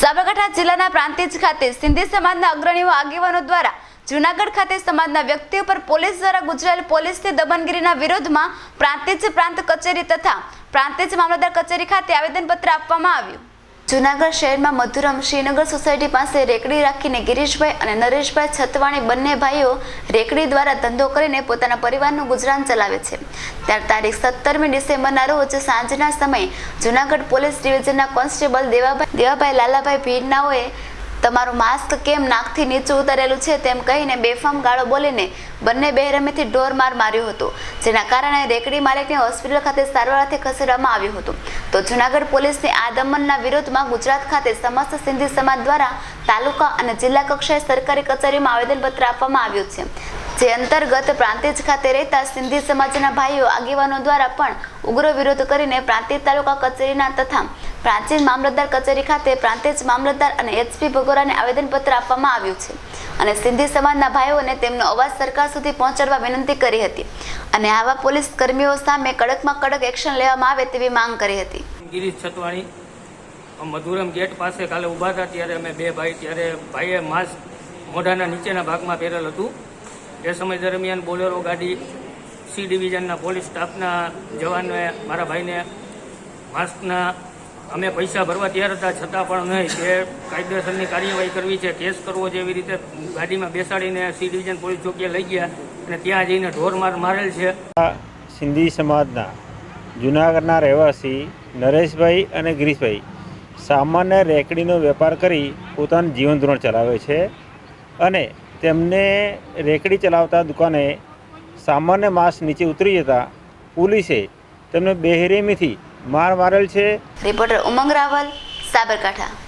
સાબરકાંઠા જિલ્લાના પ્રાંતિજ ખાતે સિંધી સમાજના અગ્રણીઓ આગેવાનો દ્વારા જૂનાગઢ ખાતે સમાજના વ્યક્તિઓ પર પોલીસ દ્વારા ગુજરાયેલ પોલીસની દમનગીરીના વિરોધમાં પ્રાંતિજ પ્રાંત કચેરી તથા પ્રાંતિજ મામલતદાર કચેરી ખાતે આવેદનપત્ર આપવામાં આવ્યું. જૂનાગઢ શહેરમાં મધુરમ શ્રીનગર સોસાયટી પાસે રેકડી રાખીને ગિરીશભાઈ અને નરેશભાઈ છતવાણી બંને ભાઈઓ રેકડી દ્વારા ધંધો કરીને પોતાના પરિવારનું ગુજરાન ચલાવે છે. ત્યારે તારીખ સત્તરમી ડિસેમ્બરના રોજ સાંજના સમયે જૂનાગઢ પોલીસ ડિવિઝનના કોન્સ્ટેબલ દેવાભાઈ દેવાભાઈ લાલાભાઈ ભીડનાઓએ તમારું માસ્ક કેમ નાકથી નીચું ઉતારેલું છે તેમ કહીને બેફામ ગાળો બોલીને બંને બેરમેથી ઢોર માર માર્યો હતો, જેના કારણે રેકડી માલિકને હોસ્પિટલ ખાતે સારવારથી ખસેડવામાં આવ્યું હતું. તો જૂનાગઢ પોલીસની આ દમનના વિરોધમાં ગુજરાત ખાતે સમસ્ત સિંધી સમાજ દ્વારા તાલુકા અને જિલ્લા કક્ષાએ સરકારી કચેરીમાં આવેદનપત્ર આપવામાં આવ્યું છે. જે અંતર્ગત પ્રાંતિજ ખાતે રહેતા સિંધી સમાજના ભાઈઓ આગેવાનો દ્વારા પણ ઉગ્ર વિરોધ કરીને પ્રાંતિજ તાલુકા કચેરીના તથા પ્રાંતિજ મામલતદાર કચેરી ખાતે પ્રાંતિજ મામલતદાર અને એચપી ભગોરાને આવેદનપત્ર આપવામાં આવ્યું છે અને સિંધી સમાજના ભાઈઓને તેમનો અવાજ સરકાર સુધી પહોંચાડવા વિનંતી કરી હતી અને આવા પોલીસ કર્મીઓ સામે કડકમાં કડક એક્શન લેવામાં આવે તેવી માંગ કરી હતી. ગિરીશ છતવાણી મધુરમ ગેટ પાસે કાલે ઊભા હતા ત્યારે અમે બે ભાઈ, ત્યારે ભાઈએ માસ્ક મોઢાના નીચેના ભાગમાં પહેરેલ હતું. એ સમય દરમિયાન બોલેરો ગાડી સી ડિવિઝનના પોલીસ સ્ટાફના જવાનને મારા ભાઈને માસ્કના અમે પૈસા ભરવા તૈયાર હતા, છતાં પણ નહીં કે કાયદેસરની કાર્યવાહી કરવી છે, કેસ કરવો એવી રીતે ગાડીમાં બેસાડીને સી ડિવિઝન પોલીસ ચોકીએ લઈ ગયા અને ત્યાં જઈને ઢોરમાર મારેલ છે. સિંધી સમાજના જૂનાગઢના રહેવાસી નરેશભાઈ અને ગિરીશભાઈ સામાન્ય રેકડીનો વેપાર કરી પોતાનું જીવન ધોરણ ચલાવે છે અને તેમને રેકડી ચલાવતા દુકાને સામાન્ય માસ નીચે ઉતરી જતા પોલીસે તેમને બેહરેમીથી માર મારેલ છે. રિપોર્ટર ઉમંગ રાવલ સાબરકાંઠા.